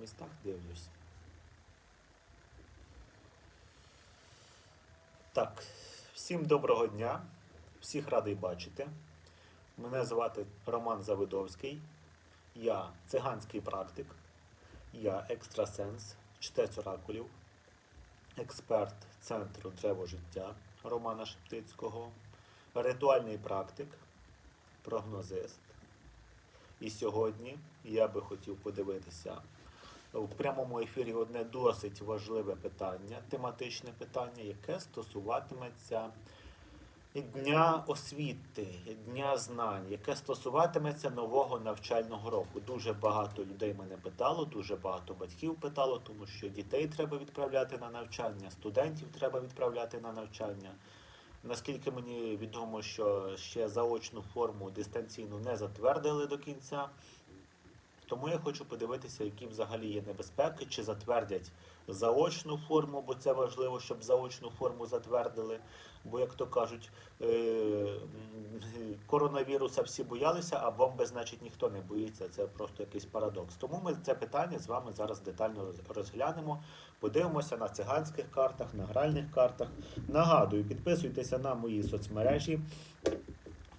містах дивлюсь. Так, всім доброго дня. Всіх радий бачити. Мене звати Роман Завидовський. Я циганський практик. Я екстрасенс, чтець оракулів, експерт Центру Древо життя Романа Шептицького, ритуальний практик, прогнозист. І сьогодні я би хотів подивитися в прямому ефірі одне досить важливе питання, тематичне питання, яке стосуватиметься Дня освіти, Дня знань, яке стосуватиметься нового навчального року. Дуже багато людей мене питало, дуже багато батьків питало, тому що дітей треба відправляти на навчання, студентів треба відправляти на навчання. Наскільки мені відомо, що ще заочну форму дистанційну не затвердили до кінця. Тому я хочу подивитися, які взагалі є небезпеки, чи затвердять заочну форму, бо це важливо, щоб заочну форму затвердили. Бо, як то кажуть, е, коронавіруса всі боялися, а бомби, значить, ніхто не боїться. Це просто якийсь парадокс. Тому ми це питання з вами зараз детально розглянемо. Подивимося на циганських картах, на гральних картах. Нагадую, підписуйтеся на мої соцмережі.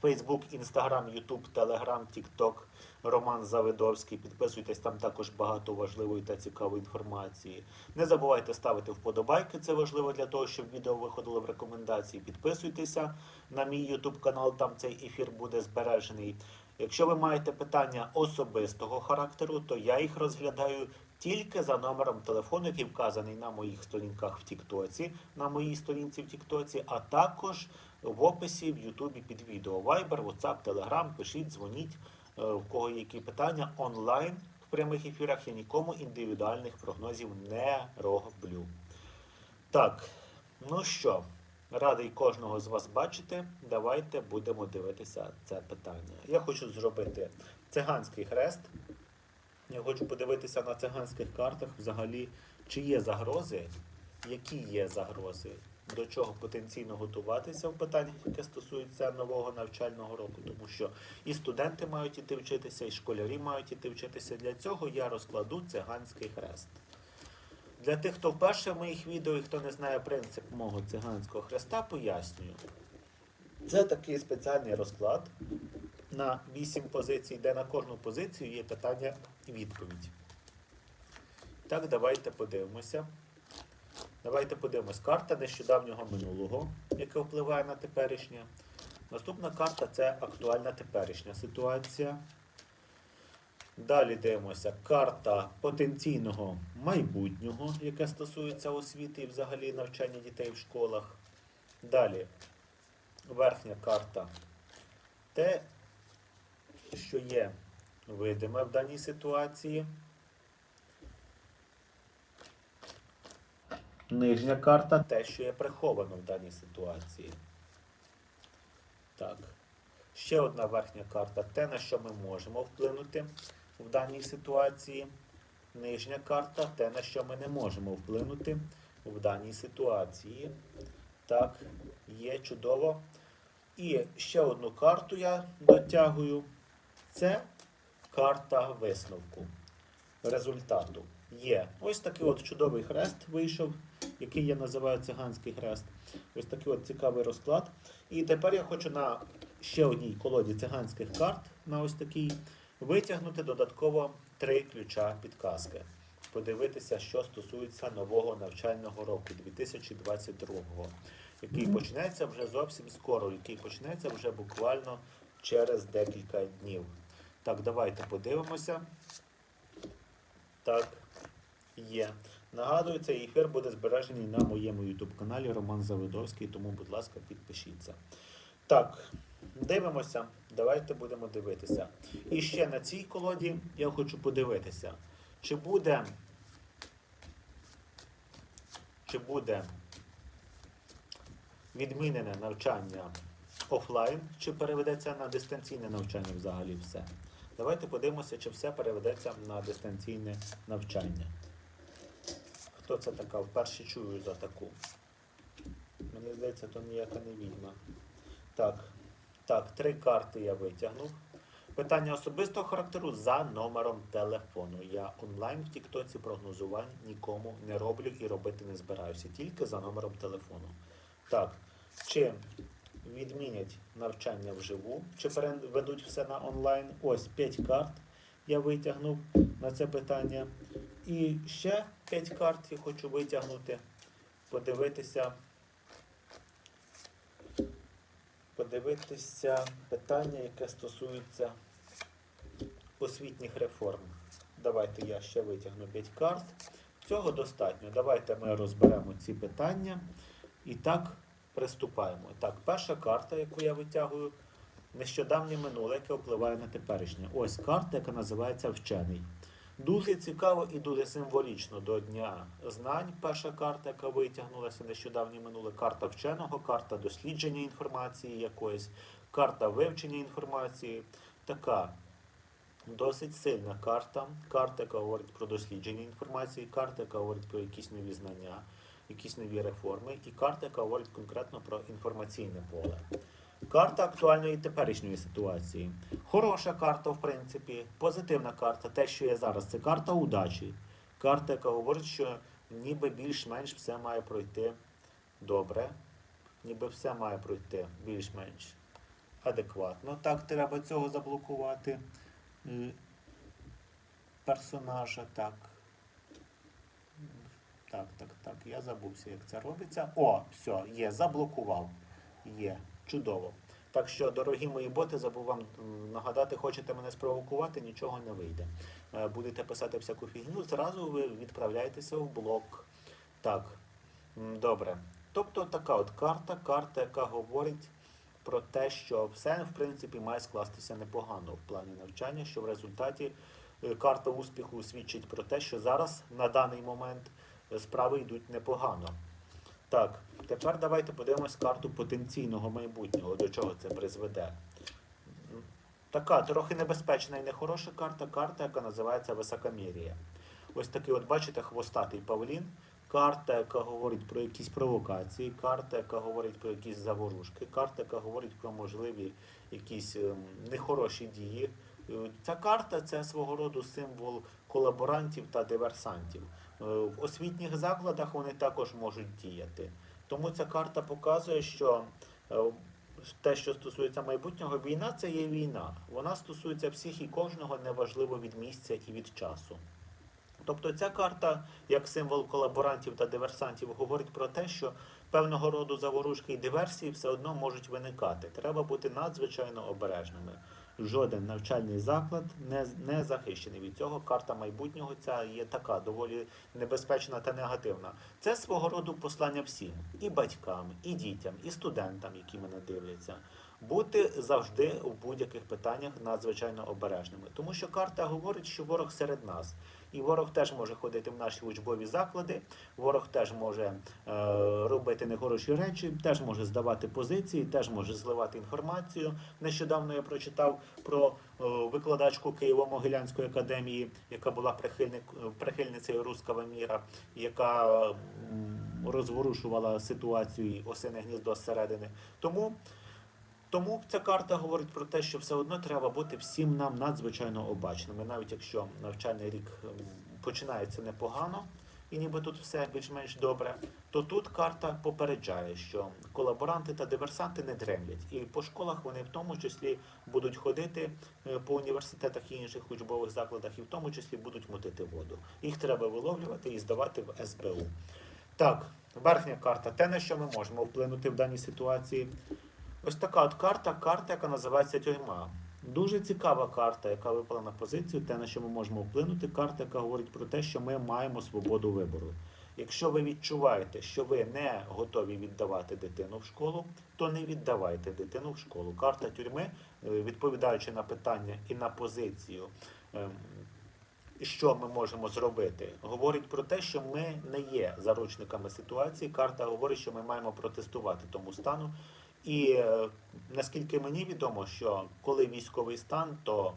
Facebook, Instagram, YouTube, Telegram, TikTok, Роман Завидовський. Підписуйтесь, там також багато важливої та цікавої інформації. Не забувайте ставити вподобайки, це важливо для того, щоб відео виходило в рекомендації. Підписуйтеся на мій YouTube канал, там цей ефір буде збережений. Якщо ви маєте питання особистого характеру, то я їх розглядаю тільки за номером телефону, який вказаний на моїх сторінках в Тіктоці, на моїй сторінці в Тіктоці, а також в описі в Ютубі під відео. Viber, WhatsApp, Telegram, пишіть, дзвоніть, в кого які питання онлайн в прямих ефірах. Я нікому індивідуальних прогнозів не роблю. Так, ну що, радий кожного з вас бачити. Давайте будемо дивитися це питання. Я хочу зробити циганський хрест. Я хочу подивитися на циганських картах взагалі, чи є загрози, які є загрози, до чого потенційно готуватися в питаннях, яке стосується нового навчального року, тому що і студенти мають іти вчитися, і школярі мають іти вчитися. Для цього я розкладу циганський хрест. Для тих, хто вперше в моїх відео і хто не знає принцип мого циганського хреста, пояснюю. Це такий спеціальний розклад на 8 позицій, де на кожну позицію є питання і відповідь. Так, давайте подивимося. Давайте подивимось. Карта нещодавнього минулого, яка впливає на теперішнє. Наступна карта це актуальна теперішня ситуація. Далі дивимося карта потенційного майбутнього, яке стосується освіти і взагалі навчання дітей в школах. Далі верхня карта те, що є видиме в даній ситуації. Нижня карта те, що є приховано в даній ситуації. Так. Ще одна верхня карта те, на що ми можемо вплинути в даній ситуації. Нижня карта те, на що ми не можемо вплинути в даній ситуації. Так, є чудово. І ще одну карту я дотягую. Це карта висновку. Результату. Є. Ось такий от чудовий хрест вийшов, який я називаю циганський хрест. Ось такий от цікавий розклад. І тепер я хочу на ще одній колоді циганських карт, на ось такій, витягнути додатково три ключа підказки. Подивитися, що стосується нового навчального року 2022, який почнеться вже зовсім скоро, який почнеться вже буквально через декілька днів. Так, давайте подивимося. Так, є. Нагадую, цей ефір буде збережений на моєму YouTube каналі Роман Завидовський, тому, будь ласка, підпишіться. Так, дивимося. Давайте будемо дивитися. І ще на цій колоді я хочу подивитися, чи буде, чи буде відмінене навчання офлайн, чи переведеться на дистанційне навчання взагалі все. Давайте подивимося, чи все переведеться на дистанційне навчання. Хто це така? Вперше чую за таку. Мені здається, то ніяка не відьма. Так, так, три карти я витягнув. Питання особистого характеру за номером телефону. Я онлайн в Тіктоці прогнозувань нікому не роблю і робити не збираюся, тільки за номером телефону. Так, чи відмінять навчання вживу, чи переведуть все на онлайн? Ось 5 карт я витягнув на це питання. І ще 5 карт я хочу витягнути, подивитися. Подивитися питання, яке стосується освітніх реформ. Давайте я ще витягну 5 карт. Цього достатньо. Давайте ми розберемо ці питання. І так приступаємо. Так, перша карта, яку я витягую, нещодавнє минуле, яке впливає на теперішнє. Ось карта, яка називається Вчений. Дуже цікаво і дуже символічно до Дня знань. Перша карта, яка витягнулася нещодавнє минуле, карта вченого, карта дослідження інформації якоїсь, карта вивчення інформації. Така досить сильна карта. Карта, яка говорить про дослідження інформації, карта, яка говорить про якісь нові знання, якісь нові реформи, і карта, яка говорить конкретно про інформаційне поле. Карта актуальної теперішньої ситуації. Хороша карта, в принципі, позитивна карта. Те, що є зараз, це карта удачі. Карта, яка говорить, що ніби більш-менш все має пройти добре, ніби все має пройти більш-менш адекватно. Так, треба цього заблокувати е, персонажа. Так. Так, так, так. Я забувся, як це робиться. О, все, є, заблокував. Є. Чудово. Так що, дорогі мої боти, забув вам нагадати, хочете мене спровокувати, нічого не вийде. Е, Будете писати всяку фігню, зразу ви відправляєтеся в блок. Так, добре. Тобто така от карта, карта, яка говорить про те, що все, в принципі, має скластися непогано в плані навчання, що в результаті е, карта успіху свідчить про те, що зараз на даний момент е, справи йдуть непогано. Так, тепер давайте подивимось карту потенційного майбутнього, до чого це призведе. Така трохи небезпечна і нехороша карта, карта, яка називається Високомір'я. Ось такий, от бачите, хвостатий павлін. Карта, яка говорить про якісь провокації, карта, яка говорить про якісь заворушки, карта, яка говорить про можливі якісь ем, нехороші дії. Е, Ця карта це свого роду символ колаборантів та диверсантів. Е, В освітніх закладах вони також можуть діяти. Тому ця карта показує, що е, те, що стосується майбутнього, війна це є війна. Вона стосується всіх і кожного, неважливо від місця і від часу. Тобто ця карта, як символ колаборантів та диверсантів, говорить про те, що певного роду заворушки і диверсії все одно можуть виникати. Треба бути надзвичайно обережними. Жоден навчальний заклад не, не захищений від цього. Карта майбутнього ця є така доволі небезпечна та негативна. Це свого роду послання всім і батькам, і дітям, і студентам, які мене дивляться. Бути завжди в будь-яких питаннях надзвичайно обережними, тому що карта говорить, що ворог серед нас, і ворог теж може ходити в наші учбові заклади, ворог теж може е, робити нехороші речі, теж може здавати позиції, теж може зливати інформацію. Нещодавно я прочитав про е, викладачку Києво-Могилянської академії, яка була прихильник, прихильницею руского міра, яка м, розворушувала ситуацію і осине гніздо зсередини. Тому тому ця карта говорить про те, що все одно треба бути всім нам надзвичайно обачними, навіть якщо навчальний рік починається непогано, і ніби тут все більш-менш добре, то тут карта попереджає, що колаборанти та диверсанти не дремлять, і по школах вони в тому числі будуть ходити е, по університетах і інших учбових закладах, і в тому числі будуть мутити воду. Їх треба виловлювати і здавати в СБУ. Так, верхня карта, те, на що ми можемо вплинути в даній ситуації. Ось така от карта, карта, яка називається тюрма. Дуже цікава карта, яка випала на позицію, те, на що ми можемо вплинути. Карта, яка говорить про те, що ми маємо свободу вибору. Якщо ви відчуваєте, що ви не готові віддавати дитину в школу, то не віддавайте дитину в школу. Карта тюрми, е, відповідаючи на питання і на позицію, ем, що ми можемо зробити, говорить про те, що ми не є заручниками ситуації. Карта говорить, що ми маємо протестувати тому стану. І е, наскільки мені відомо, що коли військовий стан, то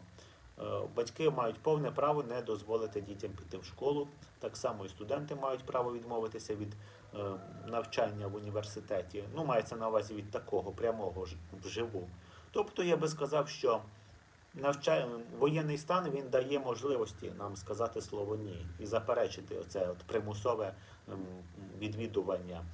е, батьки мають повне право не дозволити дітям піти в школу. Так само і студенти мають право відмовитися від е, навчання в університеті. Ну, мається на увазі від такого прямого вживу. Тобто я би сказав, що навчає, воєнний стан він дає можливості нам сказати слово ні і заперечити оце от примусове ем, відвідування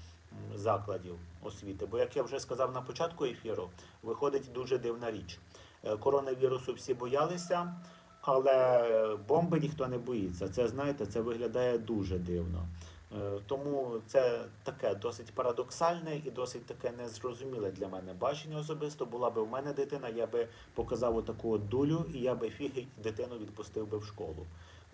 закладів освіти. Бо, як я вже сказав на початку ефіру, виходить дуже дивна річ. Е, Коронавірусу всі боялися, але бомби ніхто не боїться. Це знаєте, це виглядає дуже дивно. Е, Тому це таке досить парадоксальне і досить таке незрозуміле для мене бачення особисто. Була би в мене дитина, я би показав отаку от дулю, і я би фіг дитину відпустив би в школу.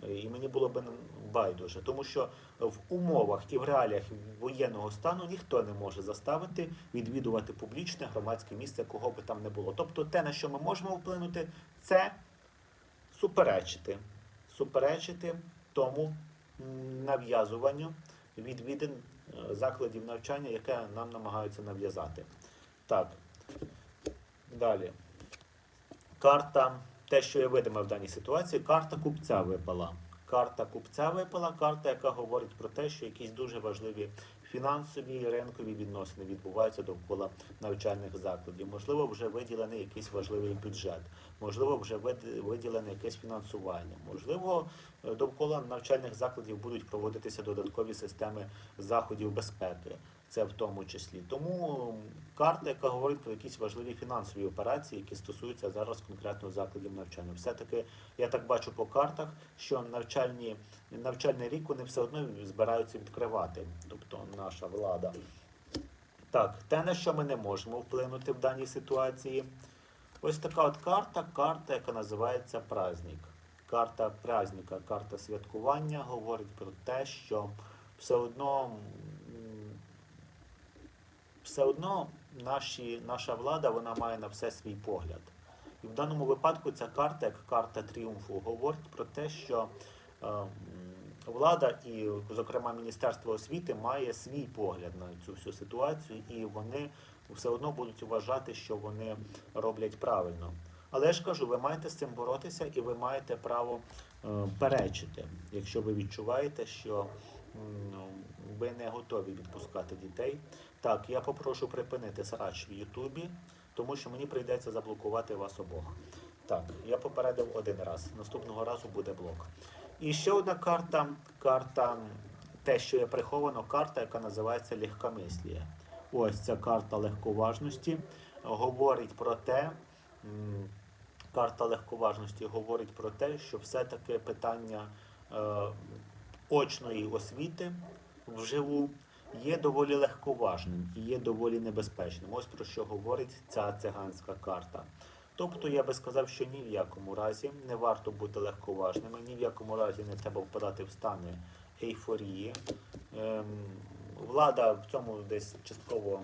І мені було б байдуже, тому що в умовах і в реаліях воєнного стану ніхто не може заставити відвідувати публічне громадське місце, кого би там не було. Тобто, те, на що ми можемо вплинути, це суперечити, суперечити тому нав'язуванню відвідин е, закладів навчання, яке нам намагаються нав'язати. Так, далі. Карта, те, що є видиме в даній ситуації, карта купця випала. Карта купця випала, карта, яка говорить про те, що якісь дуже важливі фінансові і ринкові відносини відбуваються довкола навчальних закладів. Можливо, вже виділений якийсь важливий бюджет, можливо, вже вид- виділене якесь фінансування. Можливо, е, довкола навчальних закладів будуть проводитися додаткові системи заходів безпеки. Це в тому числі. Тому карта, яка говорить про якісь важливі фінансові операції, які стосуються зараз конкретно закладів навчання. Все-таки я так бачу по картах, що навчальні, навчальний рік вони все одно збираються відкривати, тобто наша влада. Так, те, на що ми не можемо вплинути в даній ситуації. Ось така от карта, карта, яка називається праздник. Карта праздника, карта святкування говорить про те, що все одно, все одно наші, наша влада вона має на все свій погляд. І в даному випадку ця карта, як карта тріумфу, говорить про те, що е, влада і, зокрема, Міністерство освіти має свій погляд на цю всю ситуацію, і вони все одно будуть вважати, що вони роблять правильно. Але я ж кажу, ви маєте з цим боротися і ви маєте право е, перечити, якщо ви відчуваєте, що ну, ви не готові відпускати дітей. Так, я попрошу припинити срач в Ютубі, тому що мені прийдеться заблокувати вас обох. Так, я попередив один раз. Наступного разу буде блок. І ще одна карта, карта, те, що є приховано, карта, яка називається легкомислія. Ось ця карта легковажності говорить про те, карта легковажності говорить про те, що все-таки питання е, очної освіти вживу є доволі легковажним і є доволі небезпечним. Ось про що говорить ця циганська карта. Тобто я би сказав, що ні в якому разі не варто бути легковажними, ні в якому разі не треба впадати в стани ейфорії. Ем, влада в цьому десь частково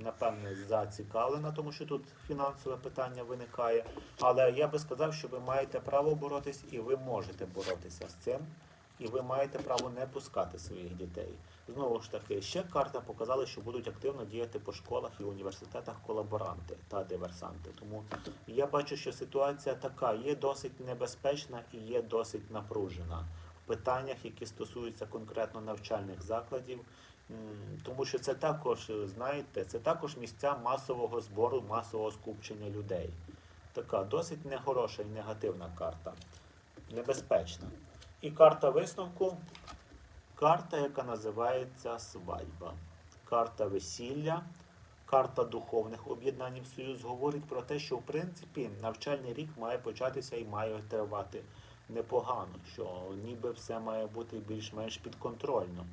напевне зацікавлена, тому що тут фінансове питання виникає. Але я би сказав, що ви маєте право боротись і ви можете боротися з цим. І ви маєте право не пускати своїх дітей. Знову ж таки, ще карта показала, що будуть активно діяти по школах і університетах колаборанти та диверсанти. Тому я бачу, що ситуація така є досить небезпечна і є досить напружена в питаннях, які стосуються конкретно навчальних закладів. Тому що це також, знаєте, це також місця масового збору, масового скупчення людей. Така досить нехороша і негативна карта, небезпечна. І карта висновку карта, яка називається свадьба. Карта весілля, карта духовних об'єднань в союз говорить про те, що в принципі навчальний рік має початися і має тривати непогано, що ніби все має бути більш-менш підконтрольно.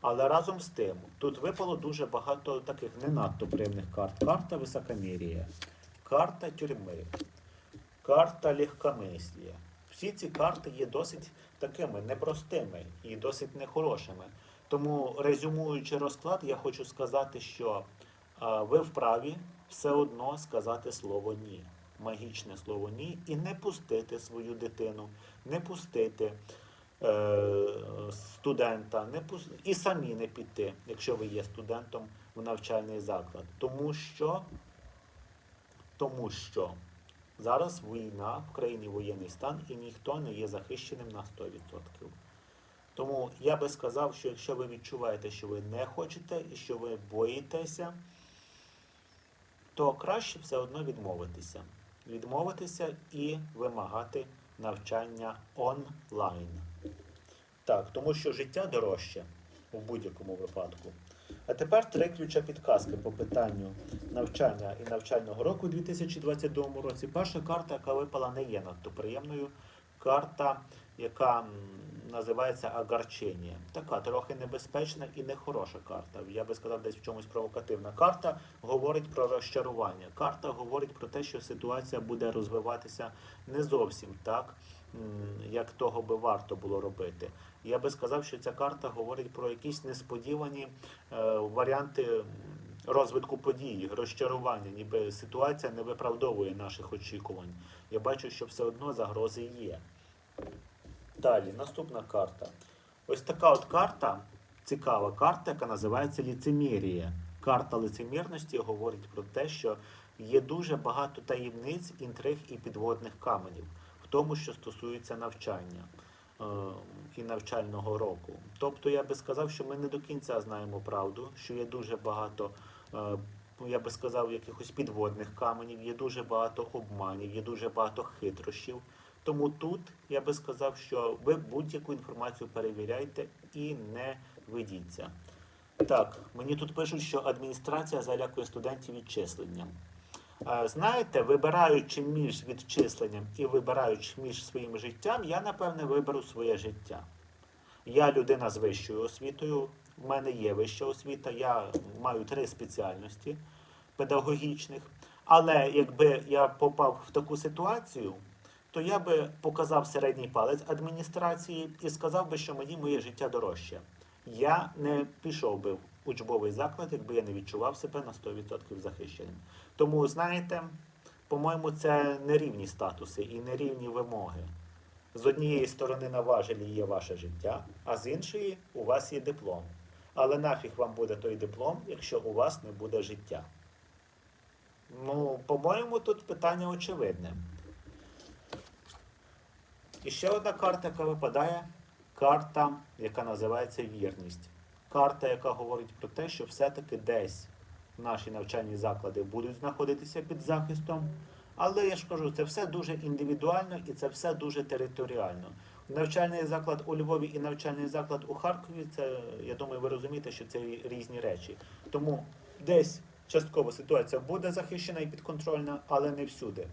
Але разом з тим, тут випало дуже багато таких не надто приємних карт. Карта високомір'я, карта тюрми, карта легкомислія. Всі ці карти є досить такими непростими і досить нехорошими. Тому, резюмуючи розклад, я хочу сказати, що ви вправі все одно сказати слово ні. Магічне слово ні, і не пустити свою дитину, не пустити е, студента, не пус... і самі не піти, якщо ви є студентом в навчальний заклад. Тому що, тому що зараз війна в країні воєнний стан і ніхто не є захищеним на 100%. Тому я би сказав, що якщо ви відчуваєте, що ви не хочете і що ви боїтеся, то краще все одно відмовитися. відмовитися і вимагати навчання онлайн. Так, тому що життя дорожче у будь-якому випадку. А тепер три ключа підказки по питанню навчання і навчального року у 2022 році. Перша карта, яка випала, не є надто приємною. Карта, яка називається Агарчення. Така трохи небезпечна і нехороша карта. Я би сказав, десь в чомусь провокативна. Карта говорить про розчарування. Карта говорить про те, що ситуація буде розвиватися не зовсім так, як того би варто було робити. Я би сказав, що ця карта говорить про якісь несподівані е, варіанти розвитку подій, розчарування, ніби ситуація не виправдовує наших очікувань. Я бачу, що все одно загрози є. Далі, наступна карта. Ось така от карта, цікава карта, яка називається ліцемірія. Карта лицемірності говорить про те, що є дуже багато таємниць, інтриг і підводних каменів тому, що стосується навчання е, і навчального року. Тобто я би сказав, що ми не до кінця знаємо правду, що є дуже багато, е, я би сказав, якихось підводних каменів, є дуже багато обманів, є дуже багато хитрощів. Тому тут я би сказав, що ви будь-яку інформацію перевіряйте і не ведіться. Так, мені тут пишуть, що адміністрація залякує студентів відчисленням. Знаєте, вибираючи між відчисленням і вибираючи між своїм життям, я напевне виберу своє життя. Я людина з вищою освітою, в мене є вища освіта, я маю три спеціальності педагогічних. Але якби я попав в таку ситуацію, то я би показав середній палець адміністрації і сказав би, що мені моє життя дорожче. Я не пішов би учбовий заклад, якби я не відчував себе на 100% захищеним. Тому, знаєте, по-моєму, це нерівні статуси і нерівні вимоги. З однієї сторони на важелі є ваше життя, а з іншої у вас є диплом. Але нафіг вам буде той диплом, якщо у вас не буде життя. Ну, по-моєму, тут питання очевидне. І ще одна карта, яка випадає, карта, яка називається вірність. Карта, яка говорить про те, що все-таки десь наші навчальні заклади будуть знаходитися під захистом. Але я ж кажу, це все дуже індивідуально і це все дуже територіально. Навчальний заклад у Львові і навчальний заклад у Харкові, це я думаю, ви розумієте, що це різні речі. Тому десь частково ситуація буде захищена і підконтрольна, але не всюди.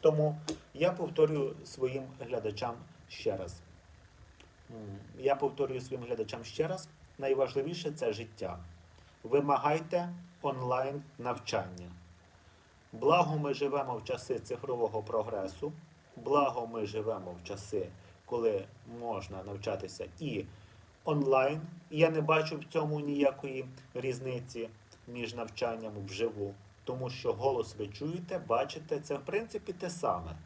Тому я повторюю своїм глядачам ще раз. Я повторюю своїм глядачам ще раз. Найважливіше це життя. Вимагайте онлайн навчання. Благо ми живемо в часи цифрового прогресу, благо ми живемо в часи, коли можна навчатися і онлайн. Я не бачу в цьому ніякої різниці між навчанням вживу, тому що голос ви чуєте, бачите, це в принципі те саме.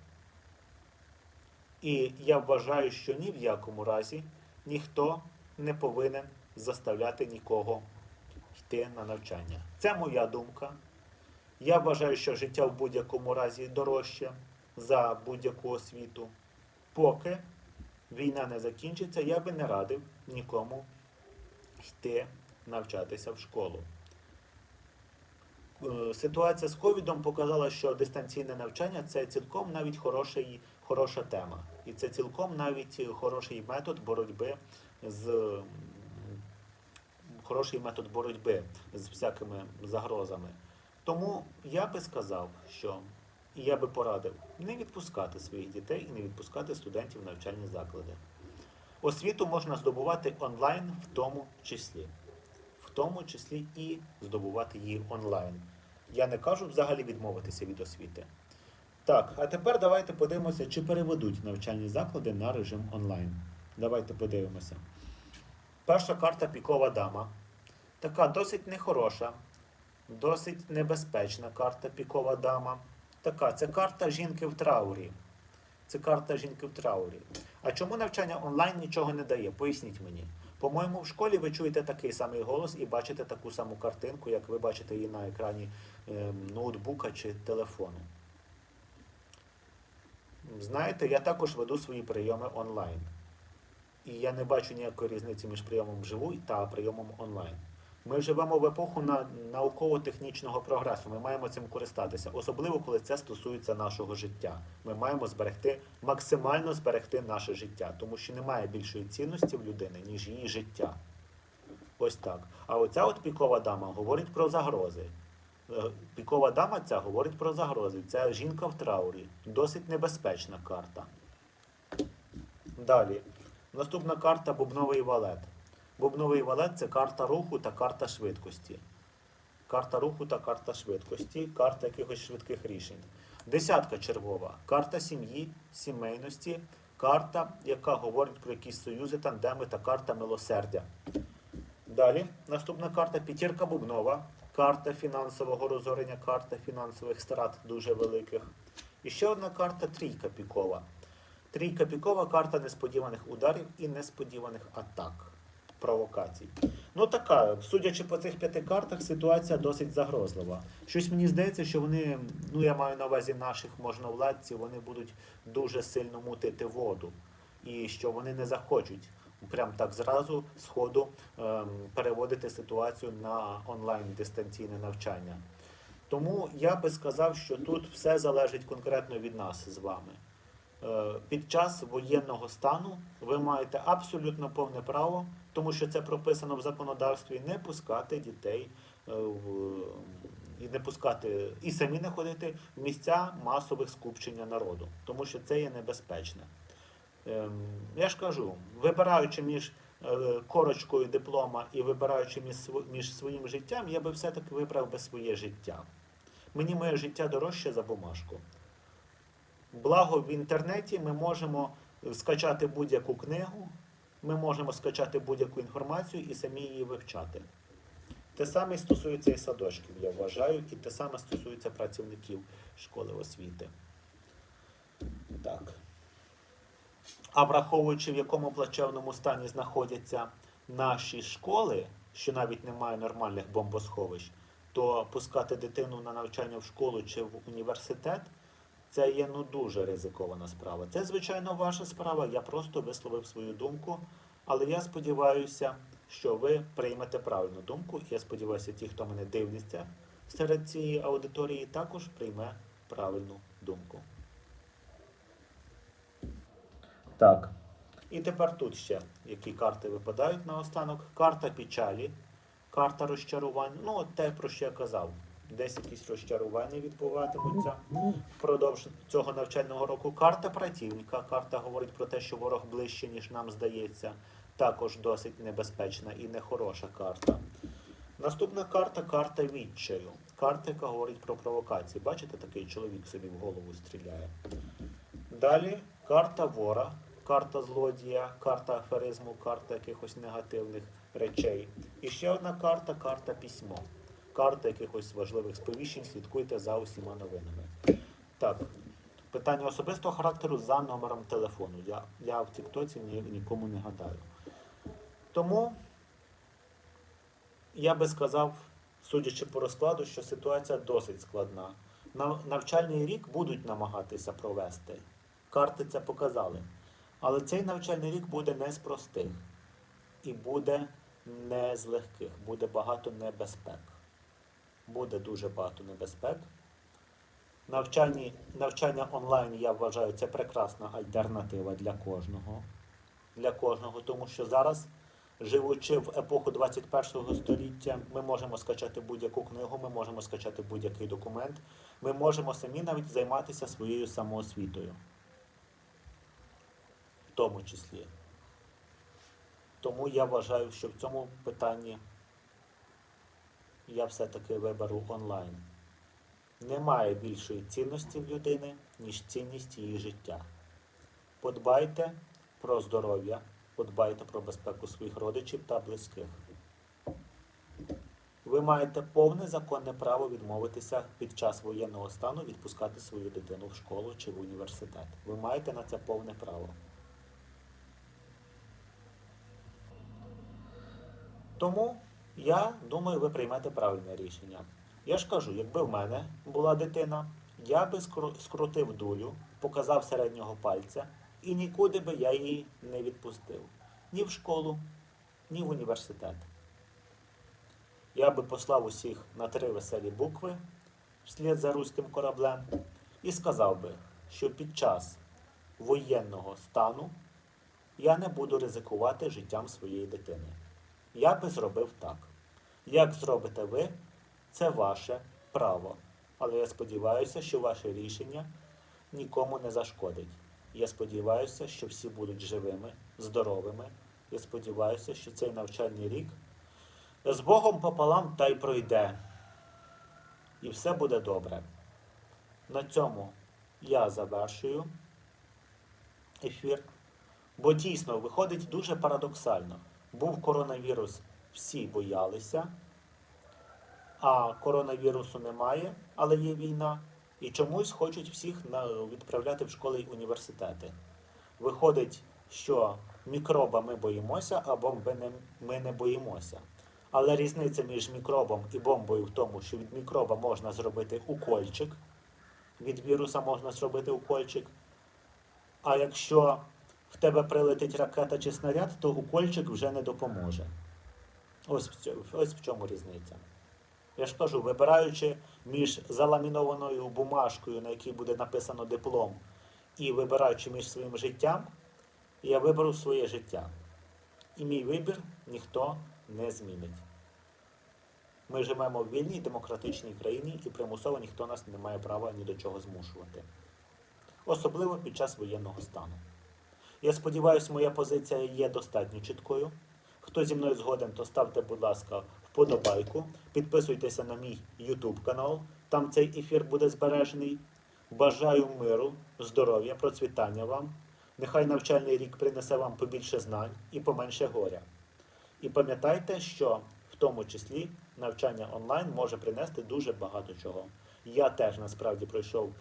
І я вважаю, що ні в якому разі ніхто не повинен заставляти нікого йти на навчання. Це моя думка. Я вважаю, що життя в будь-якому разі дорожче за будь-яку освіту. Поки війна не закінчиться, я би не радив нікому йти навчатися в школу. Е, Ситуація з ковідом показала, що дистанційне навчання це цілком навіть хороший, хороша тема. І це цілком навіть хороший метод боротьби з хороший метод боротьби з всякими загрозами. Тому я би сказав, що я би порадив не відпускати своїх дітей і не відпускати студентів в навчальні заклади. Освіту можна здобувати онлайн в тому числі. В тому числі і здобувати її онлайн. Я не кажу взагалі відмовитися від освіти. Так, а тепер давайте подивимося, чи переведуть навчальні заклади на режим онлайн. Давайте подивимося. Перша карта пікова дама. Така досить нехороша, досить небезпечна карта пікова дама. Така, це карта жінки в траурі. Це карта жінки в траурі. А чому навчання онлайн нічого не дає? Поясніть мені. По-моєму, в школі ви чуєте такий самий голос і бачите таку саму картинку, як ви бачите її на екрані е, ноутбука чи телефону. Знаєте, я також веду свої прийоми онлайн. І я не бачу ніякої різниці між прийомом вживу та прийомом онлайн. Ми живемо в епоху на науково-технічного прогресу. Ми маємо цим користатися, особливо коли це стосується нашого життя. Ми маємо зберегти максимально зберегти наше життя, тому що немає більшої цінності в людини, ніж її життя. Ось так. А оця от пікова дама говорить про загрози. Е, Пікова дама ця говорить про загрози. Це жінка в траурі. Досить небезпечна карта. Далі. Наступна карта бубновий валет. Бубновий валет це карта руху та карта швидкості. Карта руху та карта швидкості, карта якихось швидких рішень. Десятка червова. Карта сім'ї, сімейності, карта, яка говорить про якісь союзи, тандеми та карта милосердя. Далі наступна карта п'ятірка бубнова, карта фінансового розорення, карта фінансових страт дуже великих. І ще одна карта трійка пікова. Трійка пікова карта несподіваних ударів і несподіваних атак, провокацій. Ну така, судячи по цих п'яти картах, ситуація досить загрозлива. Щось мені здається, що вони, ну я маю на увазі наших можновладців, вони будуть дуже сильно мутити воду. І що вони не захочуть прям так зразу з ходу ем, переводити ситуацію на онлайн дистанційне навчання. Тому я би сказав, що тут все залежить конкретно від нас з вами. Е, Під час воєнного стану ви маєте абсолютно повне право, тому що це прописано в законодавстві, не пускати дітей е, в і не пускати і самі не ходити в місця масових скупчення народу, тому що це є небезпечне. Ем, Я ж кажу, вибираючи між е, корочкою диплома і вибираючи між, своїм життям, я би все-таки вибрав би своє життя. Мені моє життя дорожче за бумажку. Благо в інтернеті ми можемо скачати будь-яку книгу, ми можемо скачати будь-яку інформацію і самі її вивчати. Те саме стосується і садочків, я вважаю, і те саме стосується працівників школи освіти. Так. А враховуючи, в якому плачевному стані знаходяться наші школи, що навіть немає нормальних бомбосховищ, то пускати дитину на навчання в школу чи в університет це є ну дуже ризикована справа. Це, звичайно, ваша справа. Я просто висловив свою думку, але я сподіваюся, що ви приймете правильну думку. Я сподіваюся, ті, хто мене дивляться серед цієї аудиторії, також прийме правильну думку. Так. І тепер тут ще які карти випадають наостанок. Карта печалі, карта розчарувань. Ну, от те, про що я казав. Десь якісь розчарування відбуватимуться впродовж цього навчального року. Карта противника. Карта говорить про те, що ворог ближче, ніж нам здається. Також досить небезпечна і нехороша карта. Наступна карта карта відчаю. Карта, яка говорить про провокації. Бачите, такий чоловік собі в голову стріляє. Далі карта вора, карта злодія, карта аферизму, карта якихось негативних речей. І ще одна карта карта письмо. Карта якихось важливих сповіщень. Слідкуйте за усіма новинами. Так, питання особистого характеру за номером телефону. Я, я в Тіктоці ні, нікому не гадаю. Тому я би сказав, судячи по розкладу, що ситуація досить складна. Навчальний рік будуть намагатися провести. Карти це показали. Але цей навчальний рік буде не з простих і буде не з легких, буде багато небезпек. Буде дуже багато небезпек. Навчання, навчання онлайн, я вважаю, це прекрасна альтернатива для кожного. Для кожного, тому що зараз, живучи в епоху 21 століття, ми можемо скачати будь-яку книгу, ми можемо скачати будь-який документ, ми можемо самі навіть займатися своєю самоосвітою. В тому числі. Тому я вважаю, що в цьому питанні я все-таки виберу онлайн. Немає більшої цінності в людини, ніж цінність її життя. Подбайте про здоров'я, подбайте про безпеку своїх родичів та близьких. Ви маєте повне законне право відмовитися під час воєнного стану відпускати свою дитину в школу чи в університет. Ви маєте на це повне право. Тому я думаю, ви приймете правильне рішення. Я ж кажу, якби в мене була дитина, я би скрутив дулю, показав середнього пальця і нікуди би я її не відпустив. Ні в школу, ні в університет. я би послав усіх на три веселі букви вслід за руським кораблем і сказав би, що під час воєнного стану я не буду ризикувати життям своєї дитини. Я би зробив так. Як зробите ви, це ваше право. Але я сподіваюся, що ваше рішення нікому не зашкодить. Я сподіваюся, що всі будуть живими, здоровими. Я сподіваюся, що цей навчальний рік з Богом пополам та й пройде. І все буде добре. На цьому я завершую ефір. Бо дійсно виходить дуже парадоксально. Був коронавірус, всі боялися, а коронавірусу немає, але є війна. І чомусь хочуть всіх відправляти в школи й університети. Виходить, що мікроба ми боїмося, а бомби не, ми не боїмося. Але різниця між мікробом і бомбою в тому, що від мікроба можна зробити укольчик, від віруса можна зробити укольчик. А якщо в тебе прилетить ракета чи снаряд, то укольчик вже не допоможе. Ось ось в чому різниця. Я ж кажу, вибираючи між заламінованою бумажкою, на якій буде написано диплом, і вибираючи між своїм життям, я виберу своє життя. І мій вибір ніхто не змінить. Ми живемо в вільній демократичній країні і примусово ніхто нас не має права ні до чого змушувати. Особливо під час воєнного стану. Я сподіваюся, моя позиція є достатньо чіткою. Хто зі мною згоден, то ставте, будь ласка, вподобайку. Підписуйтеся на мій YouTube канал. Там цей ефір буде збережений. Бажаю миру, здоров'я, процвітання вам. Нехай навчальний рік принесе вам побільше знань і поменше горя. І пам'ятайте, що в тому числі навчання онлайн може принести дуже багато чого. Я теж насправді пройшов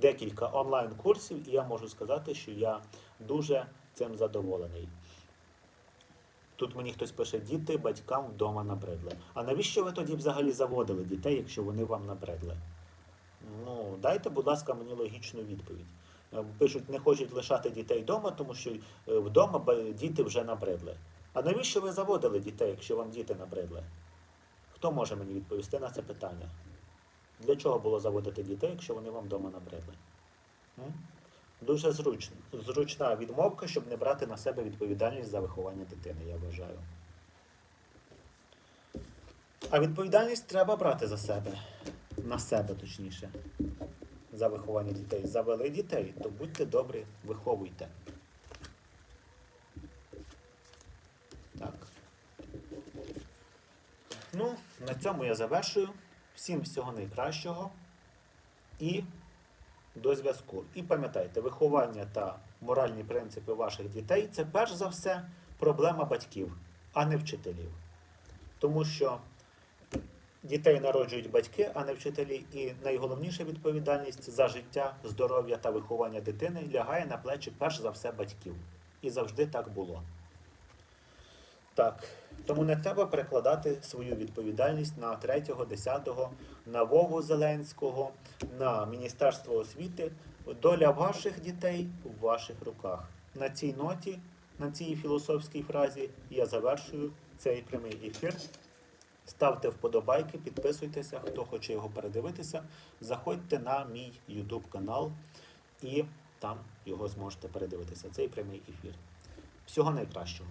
декілька онлайн-курсів, і я можу сказати, що я дуже цим задоволений. Тут мені хтось пише, діти батькам вдома набридли. А навіщо ви тоді взагалі заводили дітей, якщо вони вам набридли? Ну, дайте, будь ласка, мені логічну відповідь. Е, Пишуть, не хочуть лишати дітей вдома, тому що е, вдома діти вже набридли. А навіщо ви заводили дітей, якщо вам діти набридли? Хто може мені відповісти на це питання? Для чого було заводити дітей, якщо вони вам вдома набридли? Дуже зручно, зручна відмовка, щоб не брати на себе відповідальність за виховання дитини, я вважаю. А відповідальність треба брати за себе. На себе, точніше. За виховання дітей. Завели дітей, то будьте добрі, виховуйте. Так. Ну, на цьому я завершую. Всім всього найкращого і до зв'язку. І пам'ятайте, виховання та моральні принципи ваших дітей це перш за все проблема батьків, а не вчителів. Тому що дітей народжують батьки, а не вчителі, і найголовніша відповідальність за життя, здоров'я та виховання дитини лягає на плечі перш за все батьків. І завжди так було. Так, тому не треба перекладати свою відповідальність на третього, десятого, на Вову Зеленського, на Міністерство освіти. Доля ваших дітей в ваших руках. На цій ноті, на цій філософській фразі я завершую цей прямий ефір. Ставте вподобайки, підписуйтеся, хто хоче його передивитися. Заходьте на мій YouTube канал і там його зможете передивитися. Цей прямий ефір. Всього найкращого.